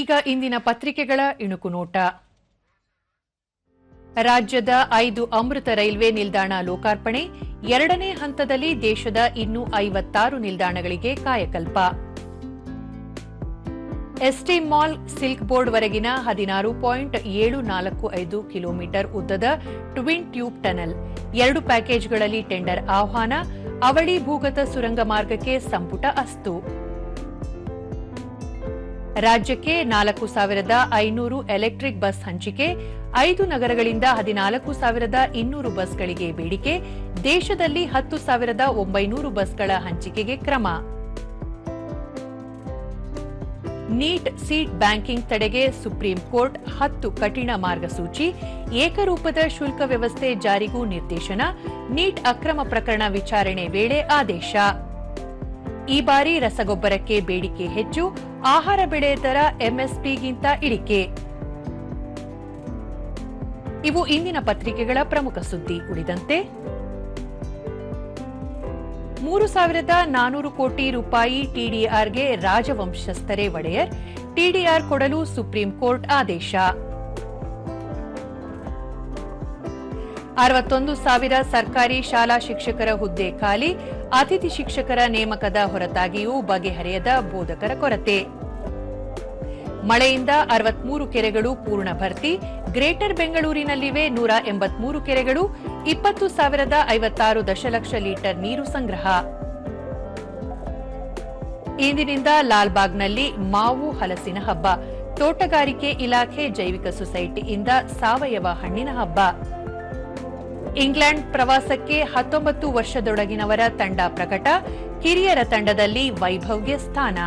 ಈಗ ಇಂದಿನ ಪತ್ರಿಕೆಗಳ ಇಣುಕು ನೋಟ. ರಾಜ್ಯದ ಐದು ಅಮೃತ ರೈಲ್ವೆ ನಿಲ್ದಾಣ ಲೋಕಾರ್ಪಣೆ, ಎರಡನೇ ಹಂತದಲ್ಲಿ ದೇಶದ ಇನ್ನೂ ಐವತ್ತಾರು ನಿಲ್ದಾಣಗಳಿಗೆ ಕಾಯಕಲ್ಪ. ಎಸ್ಟಿ ಮಾಲ್ ಸಿಲ್ಕ್ ಬೋರ್ಡ್ ವರೆಗಿನ ಹದಿನಾರು ಪಾಯಿಂಟ್ ಏಳು ನಾಲ್ಕು ಐದು ಕಿಲೋಮೀಟರ್ ಉದ್ದದ ಟ್ವಿನ್ ಟ್ಯೂಬ್ ಟನಲ್. ಎರಡು ಪ್ಯಾಕೇಜ್ಗಳಲ್ಲಿ ಟೆಂಡರ್ ಆಹ್ವಾನ, ಅವಳಿ ಭೂಗತ ಸುರಂಗ ಮಾರ್ಗಕ್ಕೆ ಸಂಪುಟ ಅಸ್ತು. ರಾಜ್ಯಕ್ಕೆ ನಾಲ್ಕು ಸಾವಿರದ ಐನೂರು ಎಲೆಕ್ಟ್ರಿಕ್ ಬಸ್ ಹಂಚಿಕೆ, ಐದು ನಗರಗಳಿಂದ ಹದಿನಾಲ್ಕು ಸಾವಿರದ ಇನ್ನೂರು ಬಸ್ಗಳಿಗೆ ಬೇಡಿಕೆ, ದೇಶದಲ್ಲಿ ಹತ್ತು ಸಾವಿರದ ಒಂಬೈನೂರು ಬಸ್ಗಳ ಹಂಚಿಕೆಗೆ ಕ್ರಮ. ನೀಟ್ ಸೀಟ್ ಬ್ಯಾಂಕಿಂಗ್ ತಡೆಗೆ ಸುಪ್ರೀಂ ಕೋರ್ಟ್ ಹತ್ತು ಕಠಿಣ ಮಾರ್ಗಸೂಚಿ, ಏಕರೂಪದ ಶುಲ್ಕ ವ್ಯವಸ್ಥೆ ಜಾರಿಗೂ ನಿರ್ದೇಶನ, ನೀಟ್ ಅಕ್ರಮ ಪ್ರಕರಣ ವಿಚಾರಣೆ ವೇಳೆ ಆದೇಶ. ಈ ಬಾರಿ ರಸಗೊಬ್ಬರಕ್ಕೆ ಬೇಡಿಕೆ ಹೆಚ್ಚು ಆಹಾರ ಬೆಳೆ ದರ ಎಂಎಸ್ಪಿಗಿಂತ ಇಳಿಕೆ. ಇವು ಇಂದಿನ ಪತ್ರಿಕೆಗಳ ಪ್ರಮುಖ ಸುದ್ದಿ ಉಳಿದಂತೆ. ಮೂರು ಸಾವಿರದ ನಾನೂರು ಕೋಟಿ ರೂಪಾಯಿ ಟಿಡಿಆರ್ಗೆ ರಾಜವಂಶಸ್ಥರೇ ಒಡೆಯರ್ ಟಿಡಿಆರ್ ಕೊಡಲು ಸುಪ್ರೀಂ ಕೋರ್ಟ್ ಆದೇಶ. ಅರವತ್ತೊಂದು ಸಾವಿರ ಸರ್ಕಾರಿ ಶಾಲಾ ಶಿಕ್ಷಕರ ಹುದ್ದೆ ಖಾಲಿ, ಅತಿಥಿ ಶಿಕ್ಷಕರ ನೇಮಕದ ಹೊರತಾಗಿಯೂ ಬಗೆಹರಿಯದ ಬೋಧಕರ ಕೊರತೆ. ಮಳೆಯಿಂದ ಅರವತ್ಮೂರು ಕೆರೆಗಳು ಪೂರ್ಣ ಭರ್ತಿ, ಗ್ರೇಟರ್ ಬೆಂಗಳೂರಿನಲ್ಲಿವೆ ನೂರ ಎಂಬತ್ಮೂರು ಕೆರೆಗಳು, ಇಪ್ಪತ್ತು ಸಾವಿರದ ಐವತ್ತಾರು ದಶಲಕ್ಷ ಲೀಟರ್ ನೀರು ಸಂಗ್ರಹ. ಇಂದಿನಿಂದ ಲಾಲ್ಬಾಗ್ನಲ್ಲಿ ಮಾವು ಹಲಸಿನ ಹಬ್ಬ, ತೋಟಗಾರಿಕೆ ಇಲಾಖೆ ಜೈವಿಕ ಸೊಸೈಟಿಯಿಂದ ಸಾವಯವ ಹಣ್ಣಿನ ಹಬ್ಬ. ಇಂಗ್ಲೆಂಡ್ ಪ್ರವಾಸಕ್ಕೆ ಹತ್ತೊಂಬತ್ತು ವರ್ಷದೊಳಗಿನವರ ತಂಡ ಪ್ರಕಟ. ಕಿರಿಯರ ತಂಡದಲ್ಲಿ ವೈಭವ್ಯ ಸ್ಥಾನ.